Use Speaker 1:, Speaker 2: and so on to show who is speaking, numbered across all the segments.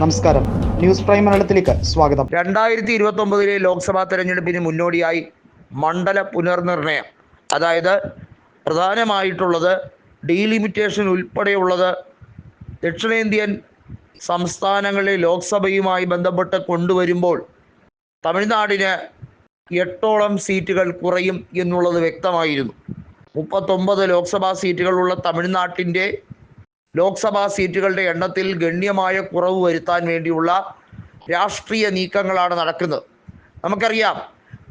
Speaker 1: നമസ്കാരം. News prime മലയാളത്തിലേക്ക് സ്വാഗതം.
Speaker 2: രണ്ടായിരത്തി ഇരുപത്തി ഒമ്പതിലെ ലോക്സഭാ തെരഞ്ഞെടുപ്പിന് മുന്നോടിയായി മണ്ഡല പുനർനിർണയം അതായത് പ്രധാനമായിട്ടുള്ളത് ഡീലിമിറ്റേഷൻ ഉൾപ്പെടെയുള്ളത് ദക്ഷിണേന്ത്യൻ സംസ്ഥാനങ്ങളിലെ ലോക്സഭയുമായി ബന്ധപ്പെട്ട് കൊണ്ടുവരുമ്പോൾ തമിഴ്നാടിന് എട്ടോളം സീറ്റുകൾ കുറയും എന്നുള്ളത് വ്യക്തമായിരുന്നു. മുപ്പത്തൊമ്പത് ലോക്സഭാ സീറ്റുകളുള്ള തമിഴ്നാട്ടിന്റെ ലോക്സഭാ സീറ്റുകളുടെ എണ്ണത്തിൽ ഗണ്യമായ കുറവ് വരുത്താൻ വേണ്ടിയുള്ള രാഷ്ട്രീയ നീക്കങ്ങളാണ് നടക്കുന്നത്. നമുക്കറിയാം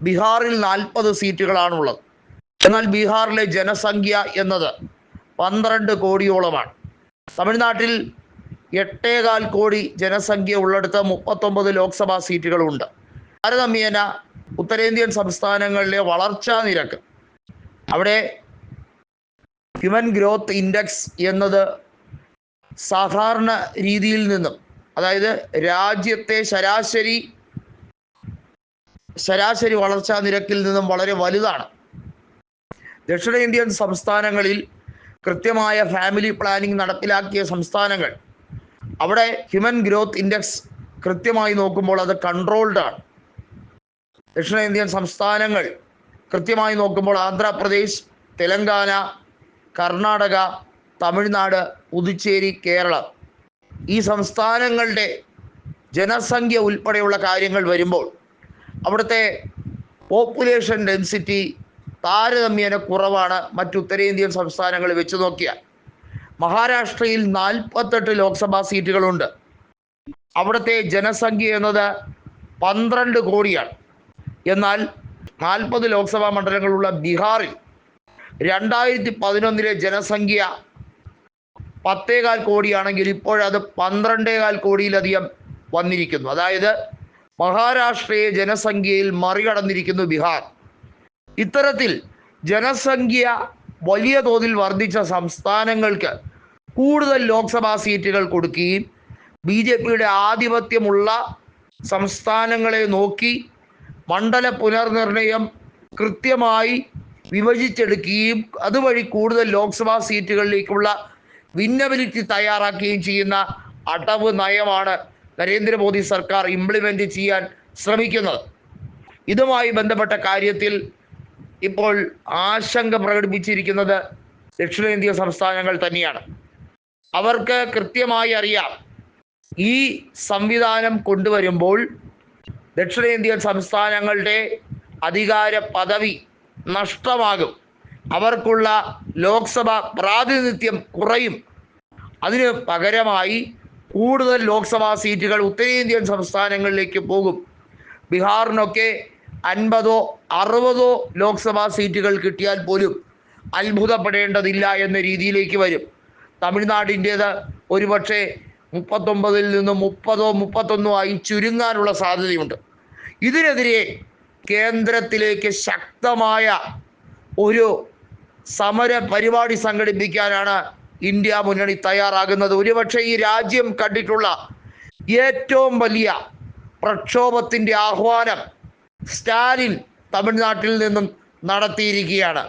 Speaker 2: ബീഹാറിൽ നാൽപ്പത് സീറ്റുകളാണുള്ളത്. എന്നാൽ ബീഹാറിലെ ജനസംഖ്യ എന്നത് പന്ത്രണ്ട് കോടിയോളമാണ്. തമിഴ്നാട്ടിൽ എട്ടേകാൽ കോടി ജനസംഖ്യ ഉള്ളിടത്ത് മുപ്പത്തൊമ്പത് ലോക്സഭാ സീറ്റുകളുണ്ട്. താരതമ്യേന ഉത്തരേന്ത്യൻ സംസ്ഥാനങ്ങളിലെ വളർച്ചാ നിരക്ക്. അവിടെ ഹ്യൂമൻ ഗ്രോത്ത് ഇൻഡെക്സ് എന്നത് സാധാരണ രീതിയിൽ നിന്നും അതായത് രാജ്യത്തെ ശരാശരി ശരാശരി വളർച്ചാ നിരക്കിൽ നിന്നും വളരെ വലുതാണ്. ദക്ഷിണേന്ത്യൻ സംസ്ഥാനങ്ങളിൽ കൃത്യമായ ഫാമിലി പ്ലാനിംഗ് നടപ്പിലാക്കിയ സംസ്ഥാനങ്ങൾ അവിടെ ഹ്യൂമൻ ഗ്രോത്ത് ഇൻഡെക്സ് കൃത്യമായി നോക്കുമ്പോൾ അത് കൺട്രോൾഡ് ആണ്. ദക്ഷിണേന്ത്യൻ സംസ്ഥാനങ്ങൾ കൃത്യമായി നോക്കുമ്പോൾ ആന്ധ്രാപ്രദേശ് തെലങ്കാന കർണാടക തമിഴ്നാട് പുതുച്ചേരി കേരളം. ഈ സംസ്ഥാനങ്ങളുടെ ജനസംഖ്യ ഉൾപ്പെടെയുള്ള കാര്യങ്ങൾ വരുമ്പോൾ അവിടുത്തെ പോപ്പുലേഷൻ ഡെൻസിറ്റി താരതമ്യേന കുറവാണ്. മറ്റു ഉത്തരേന്ത്യൻ സംസ്ഥാനങ്ങൾ വെച്ച് നോക്കിയാൽ. മഹാരാഷ്ട്രയിൽ നാൽപ്പത്തെട്ട് ലോക്സഭാ സീറ്റുകളുണ്ട്. അവിടുത്തെ ജനസംഖ്യ എന്നത് പന്ത്രണ്ട് കോടിയാണ്. എന്നാൽ നാൽപ്പത് ലോക്സഭാ മണ്ഡലങ്ങളുള്ള ബീഹാറിൽ രണ്ടായിരത്തി പതിനൊന്നിലെ ജനസംഖ്യ പത്തേകാൽ കോടിയാണെങ്കിൽ ഇപ്പോഴത് പന്ത്രണ്ടേകാൽ കോടിയിലധികം വന്നിരിക്കുന്നു. അതായത് മഹാരാഷ്ട്രയെ ജനസംഖ്യയിൽ മറികടന്നിരിക്കുന്നു ബീഹാർ. ഇത്തരത്തിൽ ജനസംഖ്യ വലിയ തോതിൽ വർദ്ധിച്ച സംസ്ഥാനങ്ങൾക്ക് കൂടുതൽ ലോക്സഭാ സീറ്റുകൾ കൊടുക്കുകയും ബി ജെ പിയുടെ ആധിപത്യമുള്ള സംസ്ഥാനങ്ങളെ നോക്കി മണ്ഡല പുനർനിർണയം കൃത്യമായി വിഭജിച്ചെടുക്കുകയും അതുവഴി കൂടുതൽ ലോക്സഭാ സീറ്റുകളിലേക്കുള്ള വിന്നബിലിറ്റി തയ്യാറാക്കുകയും ചെയ്യുന്ന അടവ് നയമാണ് നരേന്ദ്രമോദി സർക്കാർ ഇംപ്ലിമെന്റ് ചെയ്യാൻ ശ്രമിക്കുന്നത്. ഇതുമായി ബന്ധപ്പെട്ട കാര്യത്തിൽ ഇപ്പോൾ ആശങ്ക പ്രകടിപ്പിച്ചിരിക്കുന്നത് ദക്ഷിണേന്ത്യ സംസ്ഥാനങ്ങൾ തന്നെയാണ്. അവർക്ക് കൃത്യമായി അറിയാം ഈ സംവിധാനം കൊണ്ടുവരുമ്പോൾ ദക്ഷിണേന്ത്യൻ സംസ്ഥാനങ്ങളുടെ അധികാര പദവി നഷ്ടമാകും. അവർക്കുള്ള ലോക്സഭ പ്രാതിനിധ്യം കുറയും. അതിന് പകരമായി കൂടുതൽ ലോക്സഭാ സീറ്റുകൾ ഉത്തരേന്ത്യൻ സംസ്ഥാനങ്ങളിലേക്ക് പോകും. ബീഹാറിനൊക്കെ അൻപതോ അറുപതോ ലോക്സഭാ സീറ്റുകൾ കിട്ടിയാൽ പോലും അത്ഭുതപ്പെടേണ്ടതില്ല എന്ന രീതിയിലേക്ക് വരും. തമിഴ്നാടിന്റേത് ഒരുപക്ഷെ മുപ്പത്തൊമ്പതിൽ നിന്ന് മുപ്പതോ മുപ്പത്തൊന്നോ ആയി ചുരുങ്ങാനുള്ള സാധ്യതയുണ്ട്. ഇതിനെതിരെ കേന്ദ്രത്തിലേക്ക് ശക്തമായ ഒരു സമര പരിപാടി സംഘടിപ്പിക്കാനാണ് ഇന്ത്യ മുന്നണി തയ്യാറാകുന്നത്. ഒരുപക്ഷെ ഈ രാജ്യം കണ്ടിട്ടുള്ള ഏറ്റവും വലിയ പ്രക്ഷോഭത്തിന്റെ ആഹ്വാനം സ്റ്റാലിൻ തമിഴ്നാട്ടിൽ നിന്നും നടത്തിയിരിക്കുകയാണ്.